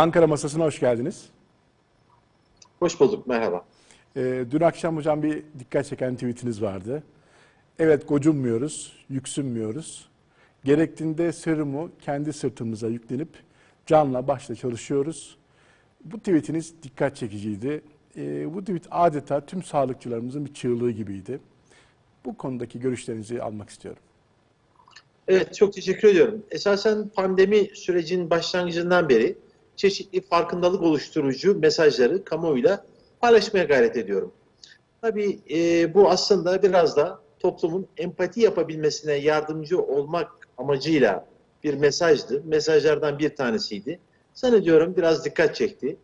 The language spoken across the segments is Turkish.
Ankara masasına hoş geldiniz. Hoş bulduk, merhaba. Ee, dün akşam hocam bir dikkat çeken tweetiniz vardı. Evet gocunmuyoruz, yüksünmüyoruz. Gerektiğinde serumu kendi sırtımıza yüklenip canla başla çalışıyoruz. Bu tweetiniz dikkat çekiciydi. Ee, bu tweet adeta tüm sağlıkçılarımızın bir çığlığı gibiydi. Bu konudaki görüşlerinizi almak istiyorum. Evet, çok teşekkür ediyorum. Esasen pandemi sürecinin başlangıcından beri çeşitli farkındalık oluşturucu mesajları kamuoyuyla paylaşmaya gayret ediyorum. Tabii e, bu aslında biraz da toplumun empati yapabilmesine yardımcı olmak amacıyla bir mesajdı. Mesajlardan bir tanesiydi. Zannediyorum biraz dikkat çekti.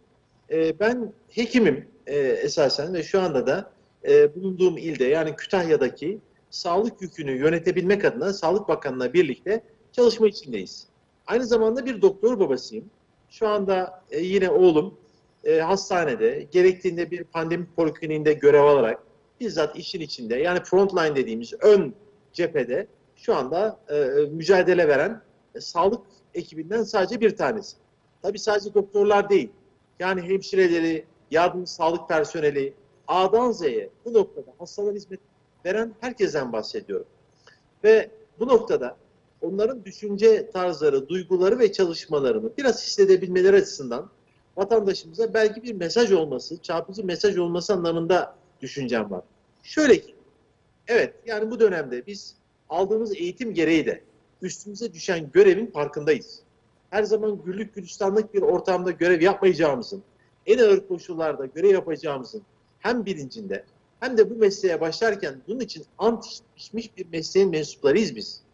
E, ben hekimim e, esasen ve şu anda da e, bulunduğum ilde yani Kütahya'daki sağlık yükünü yönetebilmek adına Sağlık Bakanı'na birlikte çalışma içindeyiz. Aynı zamanda bir doktor babasıyım. Şu anda e, yine oğlum e, hastanede gerektiğinde bir pandemi polikliniğinde görev alarak bizzat işin içinde yani frontline dediğimiz ön cephede şu anda e, mücadele veren e, sağlık ekibinden sadece bir tanesi. Tabii sadece doktorlar değil. Yani hemşireleri, yardımcı sağlık personeli, A'dan Z'ye bu noktada hastalara hizmet veren herkesten bahsediyorum. Ve bu noktada onların düşünce tarzları, duyguları ve çalışmalarını biraz hissedebilmeleri açısından vatandaşımıza belki bir mesaj olması, çarpıcı mesaj olması anlamında düşüncem var. Şöyle ki, evet yani bu dönemde biz aldığımız eğitim gereği de üstümüze düşen görevin farkındayız. Her zaman güllük gülistanlık bir ortamda görev yapmayacağımızın, en ağır koşullarda görev yapacağımızın hem bilincinde hem de bu mesleğe başlarken bunun için ant içmiş bir mesleğin mensuplarıyız biz.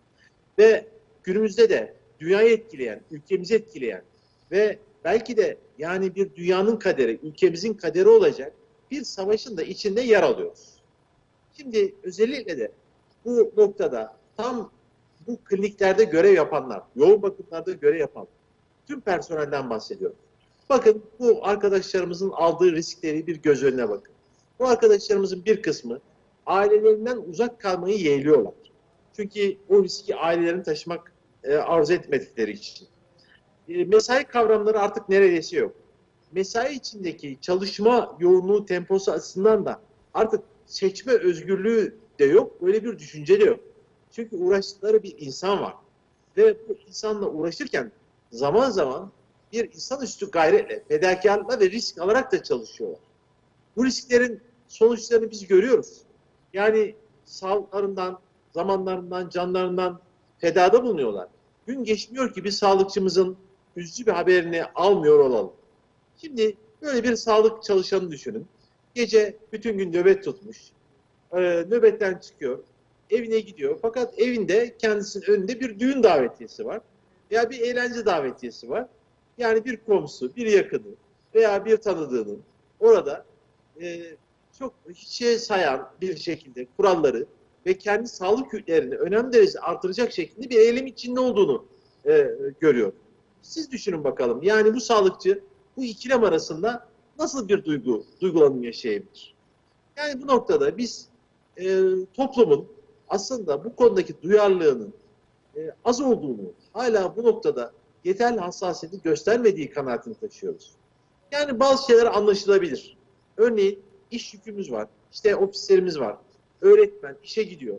Ve günümüzde de dünyayı etkileyen, ülkemizi etkileyen ve belki de yani bir dünyanın kaderi, ülkemizin kaderi olacak bir savaşın da içinde yer alıyoruz. Şimdi özellikle de bu noktada tam bu kliniklerde görev yapanlar, yoğun bakımlarda görev yapan tüm personelden bahsediyorum. Bakın bu arkadaşlarımızın aldığı riskleri bir göz önüne bakın. Bu arkadaşlarımızın bir kısmı ailelerinden uzak kalmayı yeğliyorlar. Çünkü o riski ailelerini taşımak e, arzu etmedikleri için. E, mesai kavramları artık neredeyse yok. Mesai içindeki çalışma yoğunluğu temposu açısından da artık seçme özgürlüğü de yok. Böyle bir düşünce de yok. Çünkü uğraştıkları bir insan var. Ve bu insanla uğraşırken zaman zaman bir insanüstü gayretle, fedakarlıkla ve risk alarak da çalışıyorlar. Bu risklerin sonuçlarını biz görüyoruz. Yani sağlıklarından, zamanlarından, canlarından fedada bulunuyorlar. Gün geçmiyor ki bir sağlıkçımızın üzücü bir haberini almıyor olalım. Şimdi böyle bir sağlık çalışanı düşünün. Gece bütün gün nöbet tutmuş. Ee, nöbetten çıkıyor. Evine gidiyor. Fakat evinde kendisinin önünde bir düğün davetiyesi var. Veya bir eğlence davetiyesi var. Yani bir komşu, bir yakını veya bir tanıdığının orada e, çok hiçe sayan bir şekilde kuralları ve kendi sağlık yüklerini önemli derecede artıracak şekilde bir eylem içinde olduğunu e, görüyor. Siz düşünün bakalım. Yani bu sağlıkçı bu ikilem arasında nasıl bir duygu, duygulanım yaşayabilir? Yani bu noktada biz e, toplumun aslında bu konudaki duyarlılığının e, az olduğunu, hala bu noktada yeterli hassasiyeti göstermediği kanaatini taşıyoruz. Yani bazı şeyler anlaşılabilir. Örneğin iş yükümüz var. İşte ofislerimiz var. Öğretmen işe gidiyor.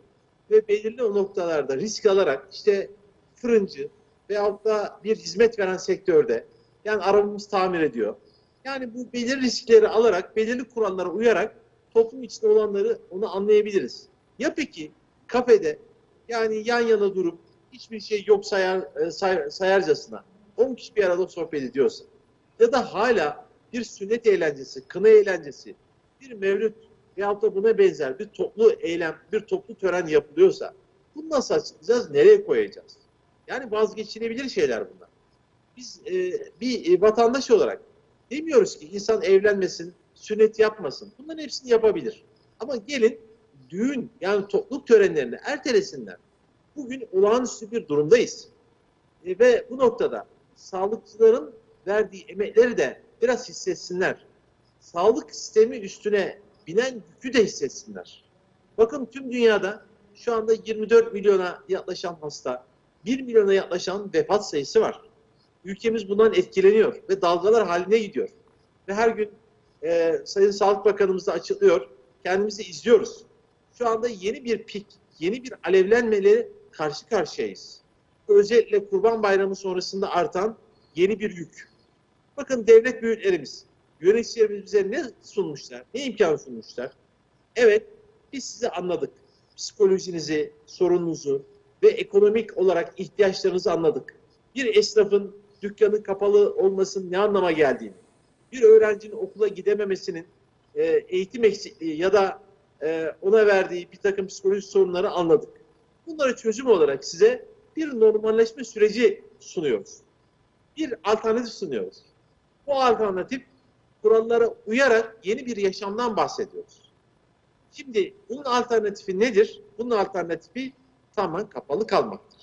Ve belirli o noktalarda risk alarak işte fırıncı veyahut da bir hizmet veren sektörde yani arabamız tamir ediyor. Yani bu belirli riskleri alarak, belirli kurallara uyarak toplum içinde olanları onu anlayabiliriz. Ya peki kafede yani yan yana durup hiçbir şey yok sayar, say, sayarcasına 10 kişi bir arada sohbet ediyorsa ya da hala bir sünnet eğlencesi, kına eğlencesi, bir mevlüt veyahut da buna benzer bir toplu eylem, bir toplu tören yapılıyorsa bunu nasıl açıklayacağız, nereye koyacağız? Yani vazgeçilebilir şeyler bunlar. Biz e, bir vatandaş olarak demiyoruz ki insan evlenmesin, sünnet yapmasın. Bunların hepsini yapabilir. Ama gelin düğün yani topluluk törenlerini ertelesinler. Bugün olağanüstü bir durumdayız. E, ve bu noktada sağlıkçıların verdiği emekleri de biraz hissetsinler. Sağlık sistemi üstüne binen yükü de hissetsinler. Bakın tüm dünyada şu anda 24 milyona yaklaşan hasta, 1 milyona yaklaşan vefat sayısı var. Ülkemiz bundan etkileniyor ve dalgalar haline gidiyor. Ve her gün e, Sayın Sağlık Bakanımız da açıklıyor. Kendimizi izliyoruz. Şu anda yeni bir pik, yeni bir alevlenmeyle karşı karşıyayız. Özellikle Kurban Bayramı sonrasında artan yeni bir yük. Bakın devlet büyüklerimiz, yöneticilerimiz bize ne sunmuşlar, ne imkan sunmuşlar? Evet, biz sizi anladık. Psikolojinizi, sorununuzu ve ekonomik olarak ihtiyaçlarınızı anladık. Bir esnafın dükkanı kapalı olmasının ne anlama geldiğini, bir öğrencinin okula gidememesinin e, eğitim eksikliği ya da e, ona verdiği bir takım psikolojik sorunları anladık. Bunları çözüm olarak size bir normalleşme süreci sunuyoruz. Bir alternatif sunuyoruz. Bu alternatif kurallara uyarak yeni bir yaşamdan bahsediyoruz. Şimdi bunun alternatifi nedir? Bunun alternatifi tamamen kapalı kalmaktır.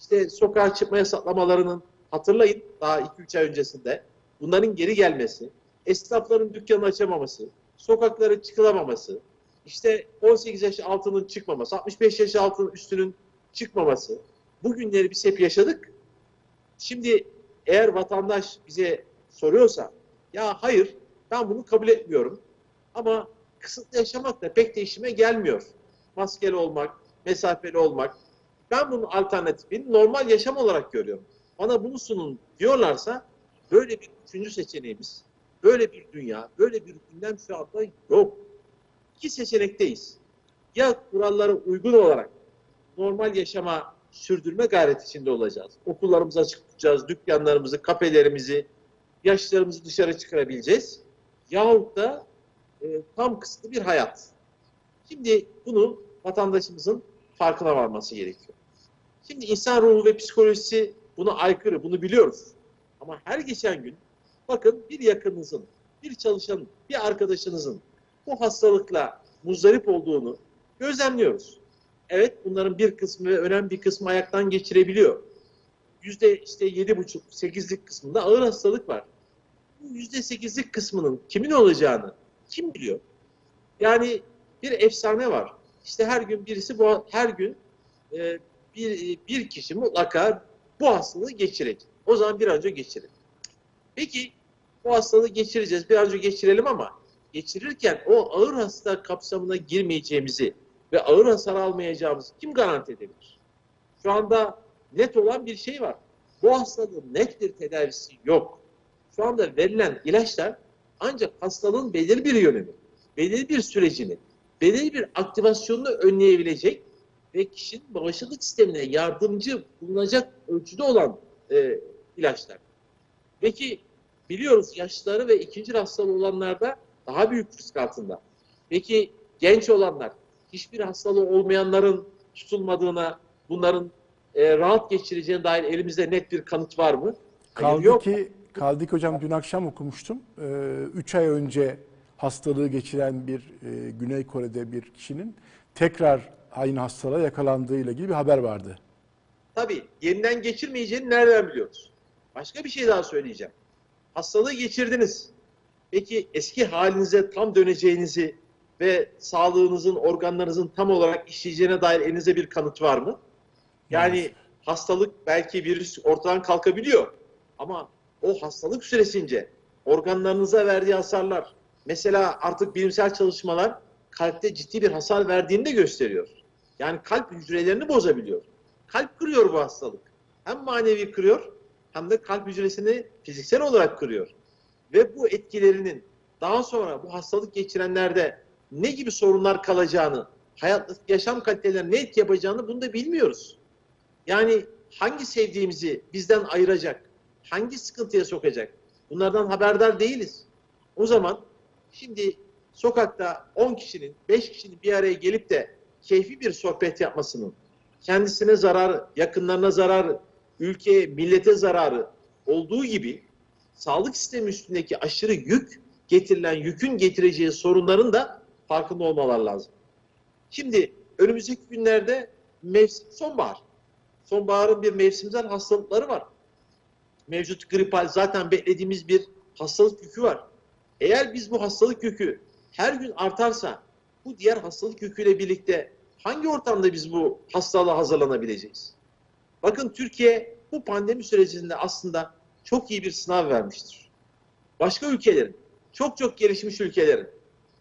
İşte sokağa çıkma yasaklamalarının hatırlayın daha 2-3 ay öncesinde bunların geri gelmesi, esnafların dükkanı açamaması, sokaklara çıkılamaması, işte 18 yaş altının çıkmaması, 65 yaş altının üstünün çıkmaması. Bu günleri biz hep yaşadık. Şimdi eğer vatandaş bize soruyorsa ya hayır ben bunu kabul etmiyorum ama kısıtlı yaşamak da pek de işime gelmiyor. Maskeli olmak, mesafeli olmak. Ben bunun alternatifini normal yaşam olarak görüyorum. Bana bunu sunun diyorlarsa böyle bir üçüncü seçeneğimiz, böyle bir dünya, böyle bir gündem şu anda yok. İki seçenekteyiz. Ya kurallara uygun olarak normal yaşama sürdürme gayreti içinde olacağız. Okullarımızı açık tutacağız, dükkanlarımızı, kafelerimizi, yaşlarımızı dışarı çıkarabileceğiz. Yahut da e, tam kısıtlı bir hayat. Şimdi bunu vatandaşımızın farkına varması gerekiyor. Şimdi insan ruhu ve psikolojisi buna aykırı, bunu biliyoruz. Ama her geçen gün bakın bir yakınınızın, bir çalışanın, bir arkadaşınızın bu hastalıkla muzdarip olduğunu gözlemliyoruz. Evet bunların bir kısmı ve önemli bir kısmı ayaktan geçirebiliyor. Yüzde işte yedi buçuk, sekizlik kısmında ağır hastalık var. Yüzde sekizlik kısmının kimin olacağını kim biliyor? Yani bir efsane var. İşte her gün birisi bu her gün e, bir bir kişi mutlaka bu hastalığı geçirecek. O zaman bir an önce geçirelim. Peki bu hastalığı geçireceğiz. Bir an önce geçirelim ama geçirirken o ağır hasta kapsamına girmeyeceğimizi ve ağır hasar almayacağımızı kim garanti edebilir? Şu anda net olan bir şey var. Bu hastalığın net bir tedavisi yok. Şu anda verilen ilaçlar ancak hastalığın belirli bir yönünü, belirli bir sürecini, belirli bir aktivasyonunu önleyebilecek ve kişinin bağışıklık sistemine yardımcı bulunacak ölçüde olan e, ilaçlar. Peki biliyoruz yaşlıları ve ikinci hastalığı olanlarda daha büyük risk altında. Peki genç olanlar, hiçbir hastalığı olmayanların tutulmadığına, bunların e, rahat geçireceğine dair elimizde net bir kanıt var mı? Hayır, Kaldı yok. ki, kaldı ki hocam dün akşam okumuştum. 3 ay önce hastalığı geçiren bir e, Güney Kore'de bir kişinin tekrar aynı hastalığa yakalandığıyla ilgili bir haber vardı. Tabii yeniden geçirmeyeceğini nereden biliyoruz? Başka bir şey daha söyleyeceğim. Hastalığı geçirdiniz. Peki eski halinize tam döneceğinizi ve sağlığınızın, organlarınızın tam olarak işleyeceğine dair elinize bir kanıt var mı? Yani Maalesef. hastalık belki virüs ortadan kalkabiliyor ama o hastalık süresince organlarınıza verdiği hasarlar, mesela artık bilimsel çalışmalar kalpte ciddi bir hasar verdiğini de gösteriyor. Yani kalp hücrelerini bozabiliyor. Kalp kırıyor bu hastalık. Hem manevi kırıyor hem de kalp hücresini fiziksel olarak kırıyor. Ve bu etkilerinin daha sonra bu hastalık geçirenlerde ne gibi sorunlar kalacağını, hayat yaşam kalitelerine ne etki yapacağını bunu da bilmiyoruz. Yani hangi sevdiğimizi bizden ayıracak, hangi sıkıntıya sokacak bunlardan haberdar değiliz. O zaman şimdi sokakta 10 kişinin, 5 kişinin bir araya gelip de keyfi bir sohbet yapmasının kendisine zararı, yakınlarına zararı, ülkeye, millete zararı olduğu gibi sağlık sistemi üstündeki aşırı yük, getirilen yükün getireceği sorunların da farkında olmalar lazım. Şimdi önümüzdeki günlerde mevsim sonbahar. Sonbaharın bir mevsimsel hastalıkları var. Mevcut gripal zaten beklediğimiz bir hastalık yükü var. Eğer biz bu hastalık yükü her gün artarsa bu diğer hastalık yüküyle birlikte hangi ortamda biz bu hastalığa hazırlanabileceğiz? Bakın Türkiye bu pandemi sürecinde aslında çok iyi bir sınav vermiştir. Başka ülkelerin, çok çok gelişmiş ülkelerin,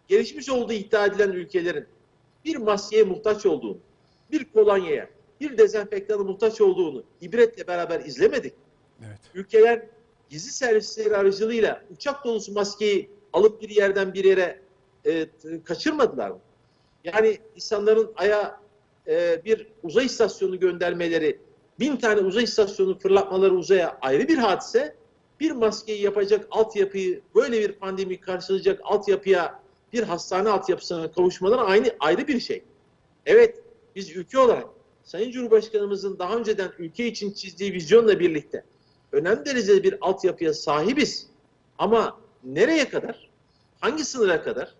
gelişmiş olduğu iddia edilen ülkelerin bir maskeye muhtaç olduğunu, bir kolonyaya, bir dezenfektana muhtaç olduğunu ibretle beraber izlemedik. Evet. Ülkeler gizli servisleri aracılığıyla uçak dolusu maskeyi alıp bir yerden bir yere e, kaçırmadılar mı? Yani insanların aya e, bir uzay istasyonu göndermeleri, bin tane uzay istasyonu fırlatmaları uzaya ayrı bir hadise. Bir maskeyi yapacak altyapıyı, böyle bir pandemi karşılayacak altyapıya, bir hastane altyapısına kavuşmaları aynı ayrı bir şey. Evet, biz ülke olarak Sayın Cumhurbaşkanımızın daha önceden ülke için çizdiği vizyonla birlikte önemli derecede bir altyapıya sahibiz. Ama nereye kadar? Hangi sınıra kadar?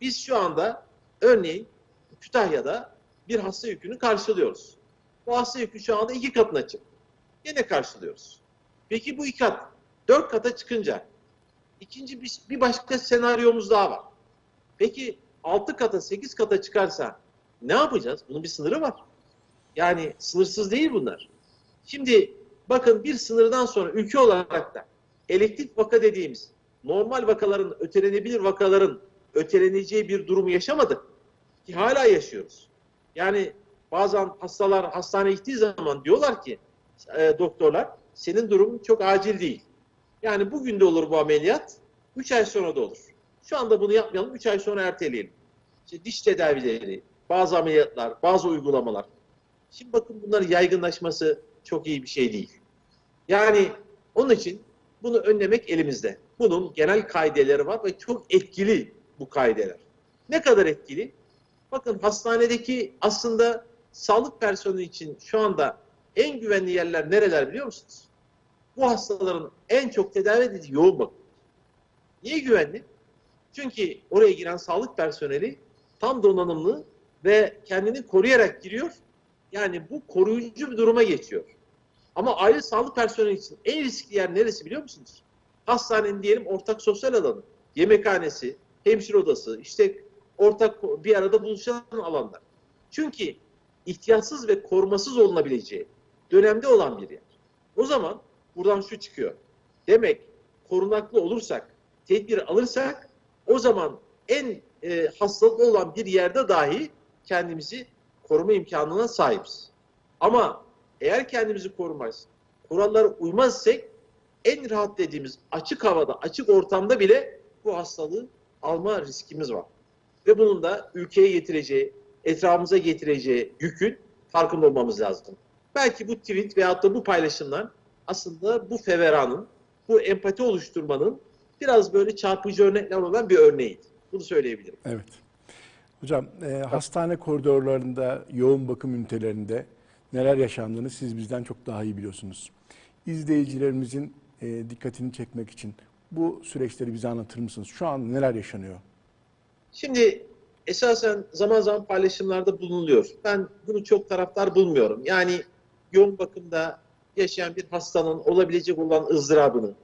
Biz şu anda örneğin Kütahya'da bir hasta yükünü karşılıyoruz. Bu hasta yükü şu anda iki katına çıktı. Yine karşılıyoruz. Peki bu iki kat dört kata çıkınca ikinci bir, bir başka senaryomuz daha var. Peki altı kata sekiz kata çıkarsa ne yapacağız? Bunun bir sınırı var. Yani sınırsız değil bunlar. Şimdi bakın bir sınırdan sonra ülke olarak da elektrik vaka dediğimiz normal vakaların, ötelenebilir vakaların öteleneceği bir durumu yaşamadık. Ki hala yaşıyoruz. Yani bazen hastalar hastaneye gittiği zaman diyorlar ki e, doktorlar senin durumun çok acil değil. Yani bugün de olur bu ameliyat, 3 ay sonra da olur. Şu anda bunu yapmayalım, 3 ay sonra erteleyelim. İşte diş tedavileri, bazı ameliyatlar, bazı uygulamalar. Şimdi bakın bunların yaygınlaşması çok iyi bir şey değil. Yani onun için bunu önlemek elimizde. Bunun genel kaideleri var ve çok etkili bu kaideler. Ne kadar etkili? Bakın hastanedeki aslında sağlık personeli için şu anda en güvenli yerler nereler biliyor musunuz? Bu hastaların en çok tedavi edildiği yoğun bakım. Niye güvenli? Çünkü oraya giren sağlık personeli tam donanımlı ve kendini koruyarak giriyor. Yani bu koruyucu bir duruma geçiyor. Ama aile sağlık personeli için en riskli yer neresi biliyor musunuz? Hastanenin diyelim ortak sosyal alanı, yemekhanesi, hemşire odası, işte ortak bir arada buluşan alanlar. Çünkü ihtiyatsız ve korumasız olunabileceği dönemde olan bir yer. O zaman buradan şu çıkıyor. Demek korunaklı olursak, tedbir alırsak o zaman en e, hastalıklı olan bir yerde dahi kendimizi koruma imkanına sahibiz. Ama eğer kendimizi korumaz, kurallara uymazsak en rahat dediğimiz açık havada, açık ortamda bile bu hastalığı alma riskimiz var. Ve bunun da ülkeye getireceği, etrafımıza getireceği yükün farkında olmamız lazım. Belki bu tweet veyahut da bu paylaşımlar aslında bu feveranın, bu empati oluşturmanın biraz böyle çarpıcı örnekler olan bir örneğiydi. Bunu söyleyebilirim. Evet. Hocam e, hastane koridorlarında, yoğun bakım ünitelerinde neler yaşandığını siz bizden çok daha iyi biliyorsunuz. İzleyicilerimizin e, dikkatini çekmek için bu süreçleri bize anlatır mısınız? Şu an neler yaşanıyor? Şimdi esasen zaman zaman paylaşımlarda bulunuyor. Ben bunu çok taraftar bulmuyorum. Yani yoğun bakımda yaşayan bir hastanın olabilecek olan ızdırabını,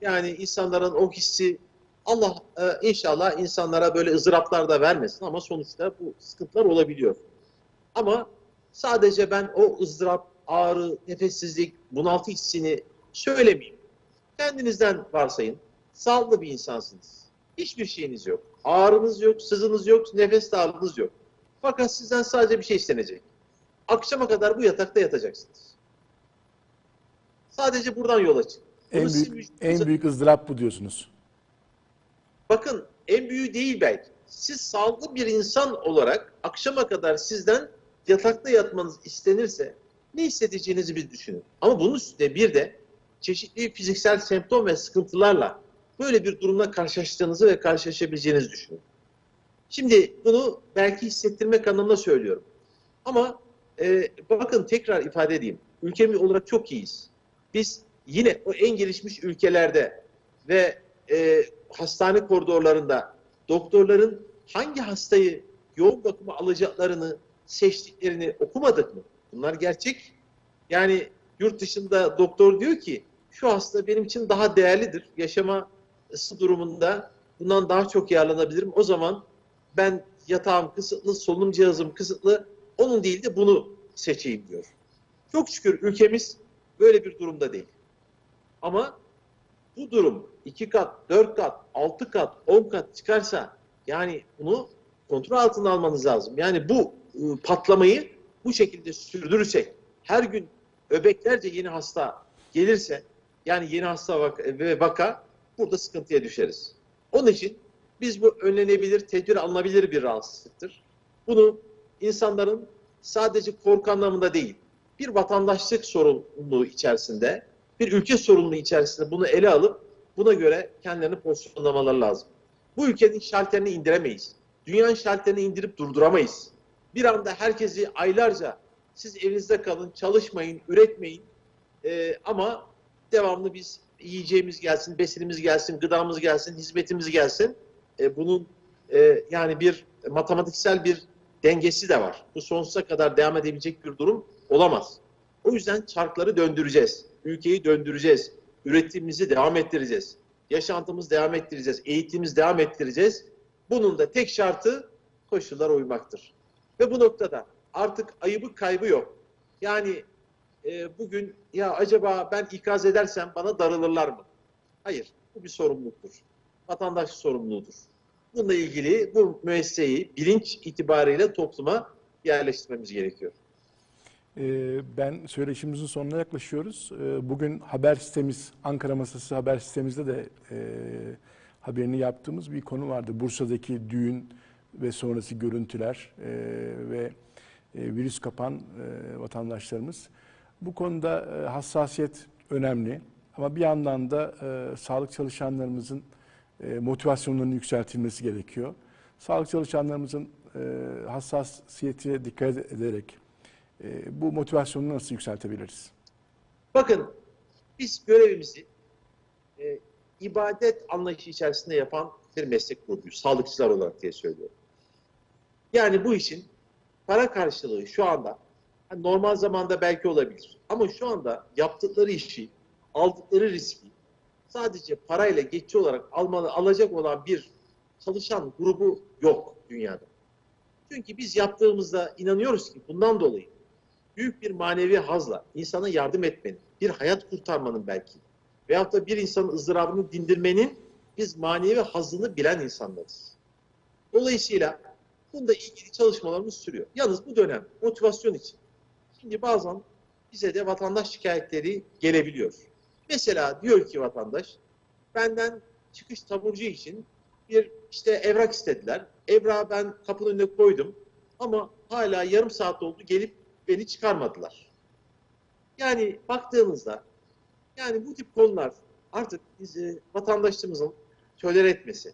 yani insanların o hissi Allah e, inşallah insanlara böyle ızdıraplar da vermesin ama sonuçta bu sıkıntılar olabiliyor. Ama sadece ben o ızdırap, ağrı, nefessizlik, bunaltı hissini söylemeyeyim. Kendinizden varsayın. Sağlıklı bir insansınız. Hiçbir şeyiniz yok. Ağrınız yok, sızınız yok, nefes darlığınız yok. Fakat sizden sadece bir şey istenecek. Akşama kadar bu yatakta yatacaksınız. Sadece buradan yola çık. Bunu En büyük, vücudunuza- en büyük ızdırap bu diyorsunuz. Bakın en büyüğü değil belki. Siz sağlıklı bir insan olarak akşama kadar sizden yatakta yatmanız istenirse ne hissedeceğinizi bir düşünün. Ama bunun üstüne bir de çeşitli fiziksel semptom ve sıkıntılarla böyle bir durumla karşılaştığınızı ve karşılaşabileceğinizi düşünün. Şimdi bunu belki hissettirmek anlamında söylüyorum. Ama e, bakın tekrar ifade edeyim. Ülkemiz olarak çok iyiyiz. Biz yine o en gelişmiş ülkelerde ve e, hastane koridorlarında doktorların hangi hastayı yoğun bakıma alacaklarını seçtiklerini okumadık mı? Bunlar gerçek. Yani yurt dışında doktor diyor ki şu hasta benim için daha değerlidir. Yaşaması durumunda bundan daha çok yararlanabilirim. O zaman ben yatağım kısıtlı, solunum cihazım kısıtlı. Onun değil de bunu seçeyim diyor. Çok şükür ülkemiz böyle bir durumda değil. Ama bu durum iki kat, dört kat, altı kat, on kat çıkarsa yani bunu kontrol altına almanız lazım. Yani bu patlamayı bu şekilde sürdürürsek her gün öbeklerce yeni hasta gelirse yani yeni hasta vaka, ve vaka burada sıkıntıya düşeriz. Onun için biz bu önlenebilir, tedbir alınabilir bir rahatsızlıktır. Bunu insanların sadece korku anlamında değil, bir vatandaşlık sorumluluğu içerisinde, bir ülke sorumluluğu içerisinde bunu ele alıp buna göre kendilerini pozisyonlamaları lazım. Bu ülkenin şalterini indiremeyiz. Dünyanın şalterini indirip durduramayız. Bir anda herkesi aylarca siz evinizde kalın, çalışmayın, üretmeyin Ee, ama devamlı biz yiyeceğimiz gelsin, besinimiz gelsin, gıdamız gelsin, hizmetimiz gelsin. Ee, bunun e, yani bir matematiksel bir dengesi de var. Bu sonsuza kadar devam edebilecek bir durum olamaz. O yüzden çarkları döndüreceğiz. Ülkeyi döndüreceğiz. Üretimimizi devam ettireceğiz. Yaşantımızı devam ettireceğiz. Eğitimimizi devam ettireceğiz. Bunun da tek şartı koşullara uymaktır. Ve bu noktada artık ayıbı kaybı yok. Yani e, bugün ya acaba ben ikaz edersem bana darılırlar mı? Hayır. Bu bir sorumluluktur. Vatandaş sorumluluğudur. Bununla ilgili bu müesseseyi bilinç itibariyle topluma yerleştirmemiz gerekiyor. Ee, Ben söyleşimizin sonuna yaklaşıyoruz. Ee, Bugün haber sitemiz, Ankara Masası haber sitemizde de e, haberini yaptığımız bir konu vardı. Bursa'daki düğün ve sonrası görüntüler e, ve e, virüs kapan e, vatandaşlarımız. Bu konuda e, hassasiyet önemli ama bir yandan da e, sağlık çalışanlarımızın e, motivasyonlarının yükseltilmesi gerekiyor. Sağlık çalışanlarımızın e, hassasiyetine dikkat ederek e, bu motivasyonu nasıl yükseltebiliriz? Bakın biz görevimizi e, ibadet anlayışı içerisinde yapan bir meslek grubuyuz. Sağlıkçılar olarak diye söylüyorum. Yani bu işin para karşılığı şu anda hani normal zamanda belki olabilir. Ama şu anda yaptıkları işi, aldıkları riski sadece parayla geçici olarak almalı, alacak olan bir çalışan grubu yok dünyada. Çünkü biz yaptığımızda inanıyoruz ki bundan dolayı büyük bir manevi hazla insana yardım etmenin, bir hayat kurtarmanın belki veyahut da bir insanın ızdırabını dindirmenin biz manevi hazını bilen insanlarız. Dolayısıyla bunda ilgili çalışmalarımız sürüyor. Yalnız bu dönem motivasyon için. Şimdi bazen bize de vatandaş şikayetleri gelebiliyor. Mesela diyor ki vatandaş, benden çıkış taburcu için bir işte evrak istediler. Evrağı ben kapının önüne koydum ama hala yarım saat oldu gelip beni çıkarmadılar. Yani baktığımızda yani bu tip konular artık biz, e, vatandaşımızın tolere etmesi.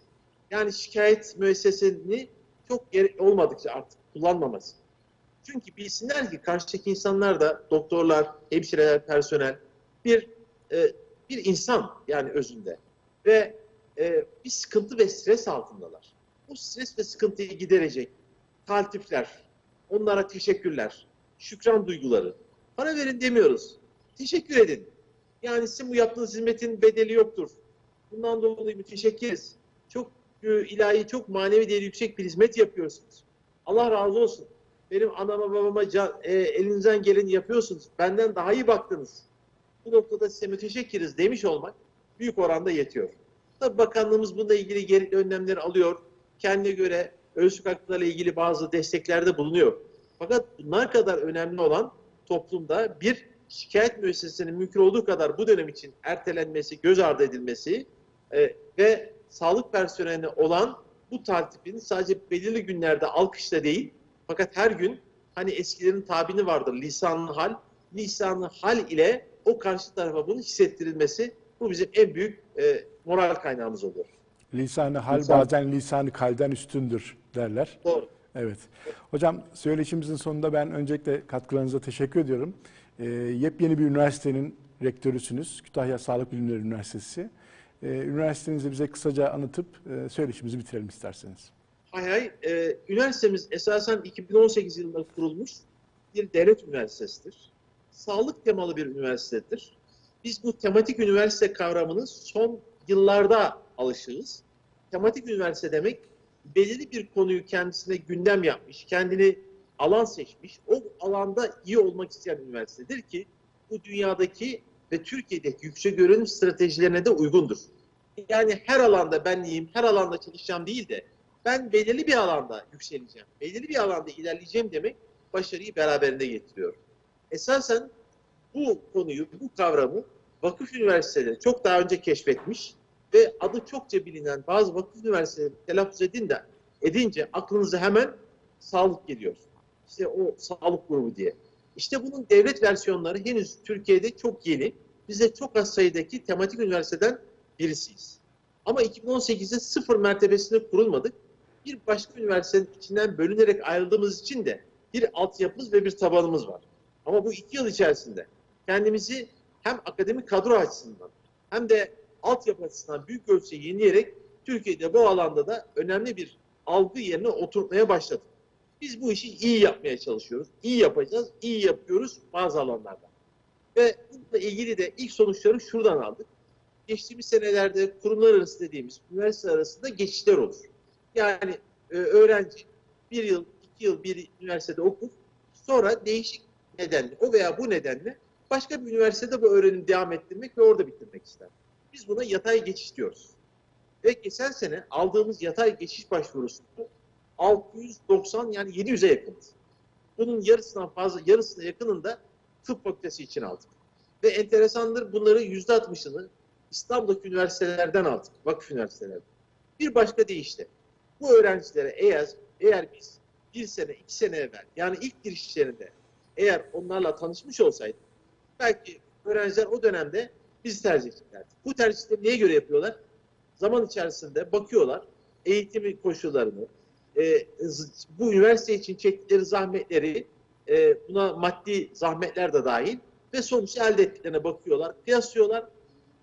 Yani şikayet müessesini çok gere- olmadıkça artık kullanmaması. Çünkü bilsinler ki karşıdaki insanlar da doktorlar, hemşireler, personel bir e, bir insan yani özünde ve e, bir sıkıntı ve stres altındalar. Bu stres ve sıkıntıyı giderecek taltifler, onlara teşekkürler, şükran duyguları. Para verin demiyoruz. Teşekkür edin. Yani sizin bu yaptığınız hizmetin bedeli yoktur. Bundan dolayı müteşekkiriz. Çok e, ilahi, çok manevi değeri yüksek bir hizmet yapıyorsunuz. Allah razı olsun. Benim anama babama can, e, elinizden geleni yapıyorsunuz. Benden daha iyi baktınız. Bu noktada size müteşekkiriz demiş olmak büyük oranda yetiyor. Tabii bakanlığımız bununla ilgili gerekli önlemleri alıyor. Kendine göre özlük haklarıyla ilgili bazı desteklerde bulunuyor. Fakat bunlar kadar önemli olan toplumda bir şikayet müessesesinin mümkün olduğu kadar bu dönem için ertelenmesi, göz ardı edilmesi e, ve sağlık personeline olan bu tertibin sadece belirli günlerde alkışla değil fakat her gün hani eskilerin tabini vardır lisanlı hal, lisanlı hal ile o karşı tarafa bunu hissettirilmesi bu bizim en büyük e, moral kaynağımız oluyor. Lisanı hal Lisan- bazen lisanı kalden üstündür derler. Doğru. Evet. Hocam söyleşimizin sonunda ben öncelikle katkılarınıza teşekkür ediyorum. Ee, yepyeni bir üniversitenin rektörüsünüz. Kütahya Sağlık Bilimleri Üniversitesi. Ee, üniversitenizi bize kısaca anlatıp e, söyleşimizi bitirelim isterseniz. Hay hay. Ee, üniversitemiz esasen 2018 yılında kurulmuş bir devlet üniversitesidir. Sağlık temalı bir üniversitedir. Biz bu tematik üniversite kavramını son yıllarda alışığız. Tematik üniversite demek belirli bir konuyu kendisine gündem yapmış, kendini alan seçmiş, o alanda iyi olmak isteyen üniversitedir ki bu dünyadaki ve Türkiye'deki yüksek öğrenim stratejilerine de uygundur. Yani her alanda ben iyiyim, her alanda çalışacağım değil de ben belirli bir alanda yükseleceğim, belirli bir alanda ilerleyeceğim demek başarıyı beraberinde getiriyor. Esasen bu konuyu, bu kavramı vakıf üniversiteleri çok daha önce keşfetmiş ve adı çokça bilinen bazı vakıf üniversiteleri telaffuz edin de, edince aklınıza hemen sağlık geliyor. İşte o sağlık grubu diye. İşte bunun devlet versiyonları henüz Türkiye'de çok yeni. Biz de çok az sayıdaki tematik üniversiteden birisiyiz. Ama 2018'de sıfır mertebesinde kurulmadık. Bir başka üniversitenin içinden bölünerek ayrıldığımız için de bir altyapımız ve bir tabanımız var. Ama bu iki yıl içerisinde kendimizi hem akademik kadro açısından hem de altyapı açısından büyük ölçüde yenileyerek Türkiye'de bu alanda da önemli bir algı yerine oturtmaya başladık. Biz bu işi iyi yapmaya çalışıyoruz. İyi yapacağız, iyi yapıyoruz bazı alanlarda. Ve bununla ilgili de ilk sonuçları şuradan aldık. Geçtiğimiz senelerde kurumlar arası dediğimiz üniversite arasında geçişler olur. Yani e, öğrenci bir yıl, iki yıl bir üniversitede okur. Sonra değişik nedenle, o veya bu nedenle başka bir üniversitede bu öğrenimi devam ettirmek ve orada bitirmek ister. Biz buna yatay geçiş diyoruz. Ve geçen sene aldığımız yatay geçiş başvurusu 690 yani 700'e yakınız. Bunun yarısından fazla, yarısına yakınını da tıp fakültesi için aldık. Ve enteresandır bunları %60'ını İstanbul'daki üniversitelerden aldık, vakıf üniversitelerden. Bir başka deyişle bu öğrencilere eğer eğer biz bir sene, iki sene evvel yani ilk girişlerinde eğer onlarla tanışmış olsaydık belki öğrenciler o dönemde bizi tercih edeceklerdi. Bu tercihleri neye göre yapıyorlar? Zaman içerisinde bakıyorlar eğitim koşullarını, e, z- bu üniversite için çektikleri zahmetleri, e, buna maddi zahmetler de dahil ve sonuç elde ettiklerine bakıyorlar, kıyaslıyorlar.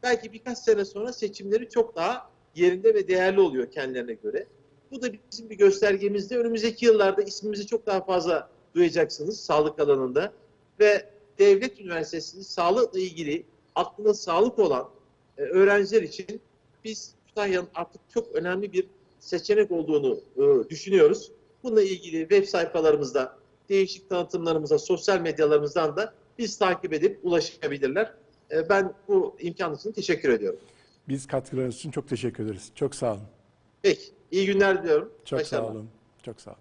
Belki birkaç sene sonra seçimleri çok daha yerinde ve değerli oluyor kendilerine göre. Bu da bizim bir göstergemizde. Önümüzdeki yıllarda ismimizi çok daha fazla duyacaksınız sağlık alanında ve devlet üniversitesinin sağlıkla ilgili aklında sağlık olan e, öğrenciler için biz Kütahya'nın artık çok önemli bir seçenek olduğunu e, düşünüyoruz. Bununla ilgili web sayfalarımızda, değişik tanıtımlarımıza, sosyal medyalarımızdan da biz takip edip ulaşabilirler. E, ben bu imkan için teşekkür ediyorum. Biz katkılarınız için çok teşekkür ederiz. Çok sağ olun. Peki, iyi günler diliyorum. Çok sağ Başarılar. olun. Çok sağ olun.